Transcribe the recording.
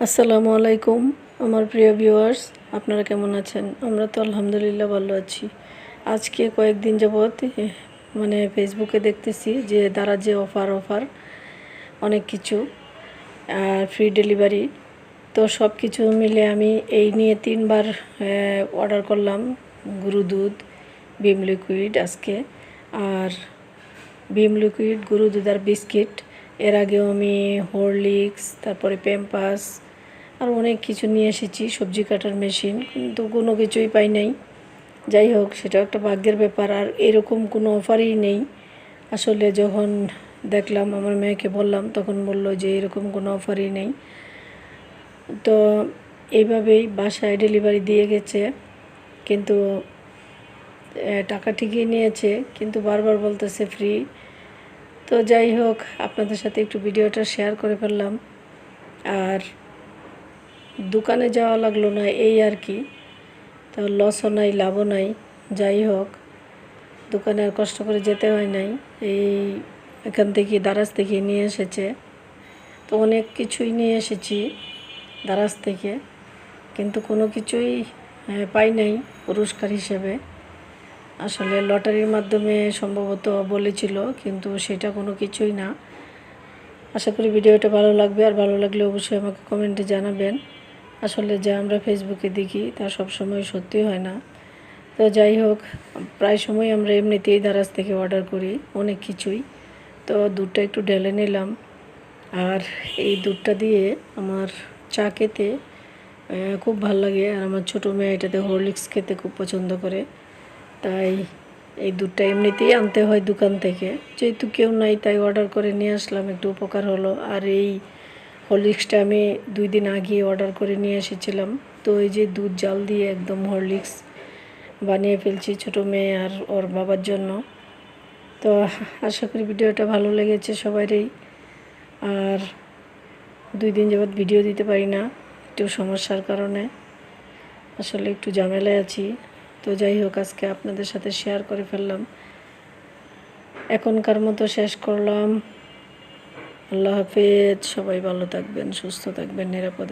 আসসালামু আলাইকুম, আমার প্রিয় ভিউয়ার্স আপনারা কেমন আছেন? আমরা তো আলহামদুলিল্লাহ ভালো আছি। আজকে কয়েকদিন যাবৎ মানে ফেসবুকে দেখতেছি যে তারা যে অফার অফার অনেক কিছু, আর ফ্রি ডেলিভারি তো সব কিছু মিলে আমি এই নিয়ে তিনবার অর্ডার করলাম গুরু দুধ বিম লিকুইড আজকে, আর বিম লিকুইড গুরু দুধ আর বিস্কিট এর আগেও আমি হরলিক্স, তারপরে প্যাম্পাস আর অনেক কিছু নিয়ে এসেছি, সবজি কাটার মেশিন, কিন্তু কোনো কিছুই পাই নাই। যাই হোক সেটা একটা ভাগ্যের ব্যাপার, আর এরকম কোনো অফারই নেই। আসলে যখন দেখলাম, আমার মেয়েকে বললাম, তখন বলল যে এরকম কোনো অফারই নেই। তো এইভাবেই বাসায় ডেলিভারি দিয়ে গেছে, কিন্তু টাকা ঠিকই নিয়েছে, কিন্তু বারবার বলতেছে ফ্রি। তো যাই হোক, আপনাদের সাথে একটু ভিডিওটা শেয়ার করে ফেললাম। আর দোকানে যাওয়া লাগল না এই আর কি। তো লসও নাই, লাভও নাই। যাই হোক, দোকানে আর কষ্ট করে যেতে হয় নাই। এই এখান থেকে দারাজ থেকে নিয়ে এসেছে। তো অনেক কিছুই নিয়ে এসেছি দারাজ থেকে। কিন্তু কোনো কিছুই পাই নাই পুরস্কার হিসেবে। আসলে লটারির মাধ্যমে সম্ভবত বলেছিল, কিন্তু সেটা কোনো কিছুই না। আশা করি ভিডিওটা ভালো লাগবে, আর ভালো লাগলে অবশ্যই আমাকে কমেন্টে জানাবেন। আসলে যা আমরা ফেসবুকে দেখি, তা সব সময় সত্যি হয় না। তো যাই হোক, প্রায় সময় আমরা এমনিতেই দারাজ থেকে অর্ডার করি, অনেক কিছুই। তো দুধটা একটু ঢেলে নিলাম। আর এই দুধটা দিয়ে আমার চা খেতে খুব ভালো লাগে। আর আমার ছোটো মেয়ে এটাতে হরলিক্স খেতে খুব পছন্দ করে। তাই এই দুধটা এমনিতেই আনতে হয় দোকান থেকে। যেহেতু কেউ নাই, তাই অর্ডার করে নিয়ে আসলাম। একটু উপকার হলো। আর এই হরলিক্সটা আমি দুই দিন আগে অর্ডার করে নিয়ে এসেছিলাম। তো এই যে দুধ জাল দিয়ে একদম হরলিক্স বানিয়ে ফেলছি ছোটো মেয়ে আর ওর বাবার জন্য। তো আশা করি ভিডিওটা ভালো লেগেছে সবারই আর দুই দিন যাবৎ ভিডিও দিতে পারি না, একটু সমস্যার কারণে। আসলে একটু ঝামেলায় আছি। তো যাই হোক, আজকে আপনাদের সাথে শেয়ার করে ফেললাম। এখনকার মতো শেষ করলাম। আল্লাহ হাফেজ, সবাই ভালো থাকবেন, সুস্থ থাকবেন, নিরাপদে